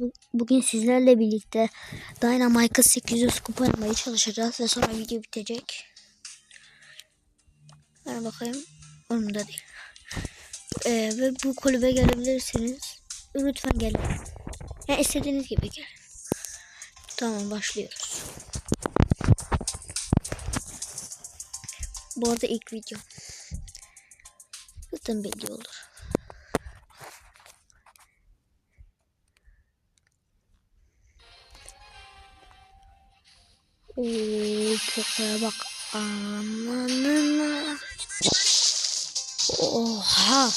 Bu- Bugün sizlerle birlikte Dynamite'ı 800 kupa yapmaya çalışacağız ve sonra video bitecek. Ben bakayım. Önümde değil. Ee, ve bu kulübe gelebilirsiniz. Lütfen gelin. Ya istediğiniz gibi gelin. Tamam başlıyoruz. Bu arada ilk video. Zaten belli olur. Oo, Poco'ya bak. Ananına. Oha.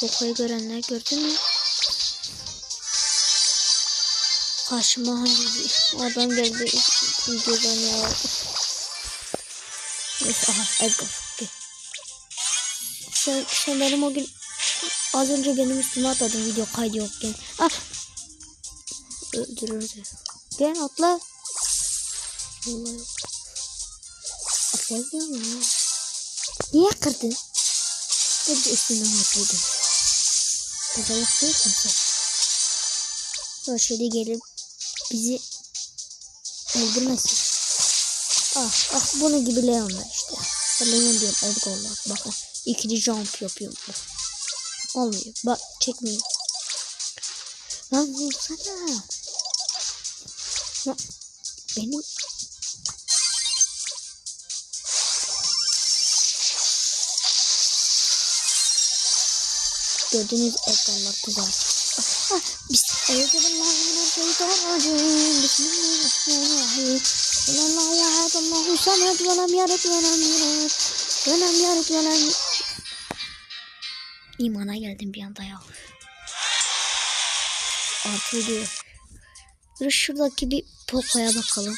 Poco'yu görenler gördü mü? Karşıma hangi adam geldi videodan ya. Neyse aha Edgar. Gel. Sen, sen benim o gün az önce benim üstüme atladın video kaydı yokken. Ah. Öldürürdü. Gel atla. Vallahi yok. Atlayabiliyor muyum? Niye kırdın? Bir de üstünden atladım. Değil mi sen? O şöyle gelip bizi öldürmesin. Ah, ah bunun gibi Leon'lar işte. Leon diyorum Edgar'lar. Bakın ikili jump yapıyorum. Olmuyor. Bak çekmiyor. Lan vursana. Lan, benim Gördüğünüz ekranlar güzel. Ah, Bismillahirrahmanirrahim. Bismillahirrahmanirrahim. Allahu ahad, Allahu samed, ve lem yelid ve lem yulad. Ve İmana geldim bir anda ya. Artı diyor. Dur şuradaki bir Poco'ya bakalım.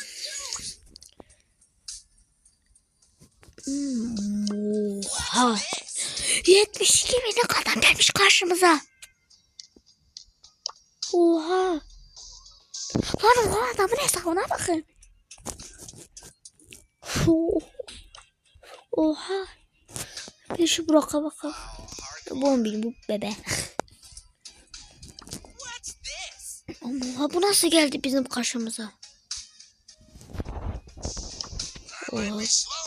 Hmm, Oha. 72 bin kadar gelmiş karşımıza. Oha. Lan o adamın hesabına bakın. Oh. Oha. Bir şu Burak'a bakalım. Bu bir bu bebe. Oha bu nasıl geldi bizim karşımıza? Oha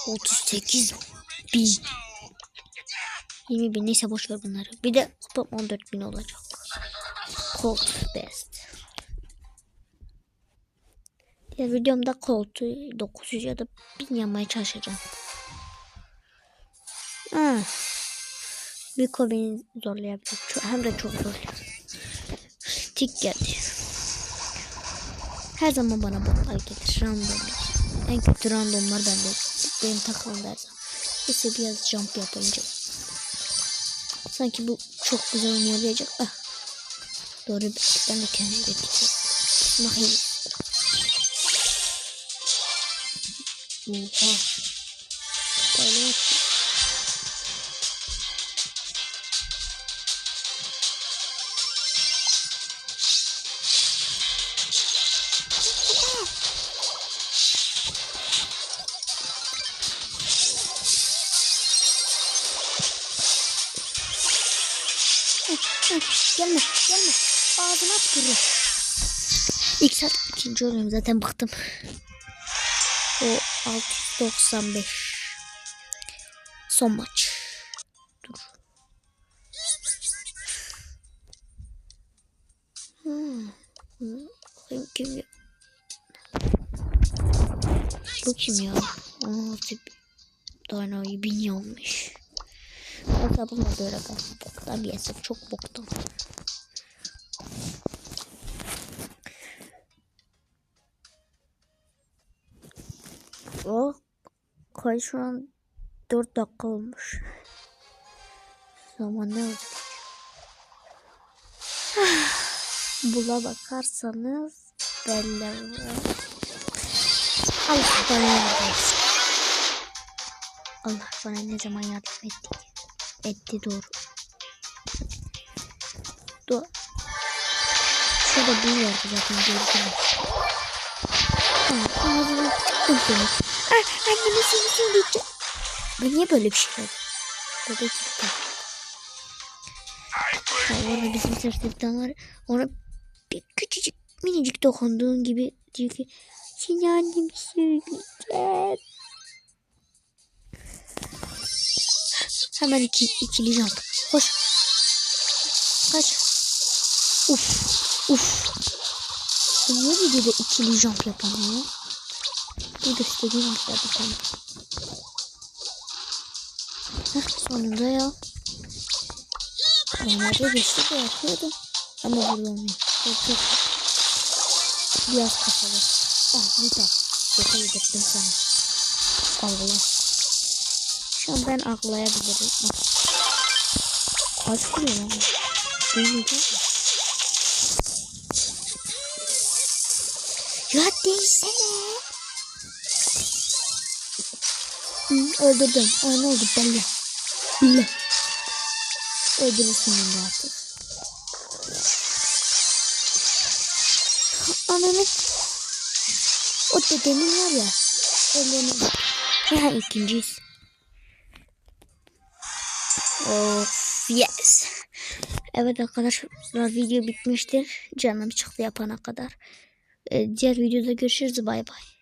38 bin. 20 bin neyse boş ver bunları. Bir de kupa 14 bin olacak. Colt best. Diğer videomda Colt'u 900 ya da 1000 yapmaya çalışacağım. Ha. Biko beni zorlayabilir. Hem de çok zorluyor. Tik geldi. Her zaman bana botlar gelir. Randomlar. En kötü randomlar bende. Benim takımda her zaman. İşte biraz jump yapınca. Sanki bu çok güzel oynayabilecek. Ah. Doğru ben de kendim getireceğim. Bakayım. Oha. Gelme, gelme. Ağzına tükürürüm. İlk saat ikinci oluyorum zaten bıktım. O 695. Son maç. Dur. Hmm. Kim ya? Bu kim ya? Aa, tip. Dyna'yı bin yanmış. Hesabım da böyle kalsın. Hesap. Çok boktan. O kay şu an 4 dakika olmuş. Zaman ne oldu? Bula bakarsanız belli. Allah bana. Allah bana ne zaman yardım etti? Etti doğru. Dur. Şurada bir vardı zaten gördüm. Ha, ağzına tıktım seni. Ah, annemi seni söyleyeceğim. Ben niye böyle bir şey yaptım? Bebek gitti. Orada bizim sırtlıktan var. Onu bir küçücük minicik dokunduğun gibi diyor ki seni annemi söyleyeceğim. Hemen iki, ikili jump. Koş. Kaç. Uf. Uf. Bu niye videoda ikili jump yapamıyor? ya? Bir göstereyim size bir tane. Heh, sonunda ya. Normalde geçti de yapıyordum. Ama burada olmuyor. Yok yok. Biraz kapalı. Ah Nita. Şaka yedirttim sana. Algıla. Şu an ben algılayabilirim. Bak. Kaç vuruyor lan? Duymayacak mı? Ya değsene. Hı, öldürdüm. Aa, ne oldu belli. Belli. Öldürürsün onu artık. Ananı. O dedemin var ya. Ellerini. Ha ikinciyiz. Of yes. Evet arkadaşlar video bitmiştir. Canım çıktı yapana kadar. Ee, diğer videoda görüşürüz. Bay bay.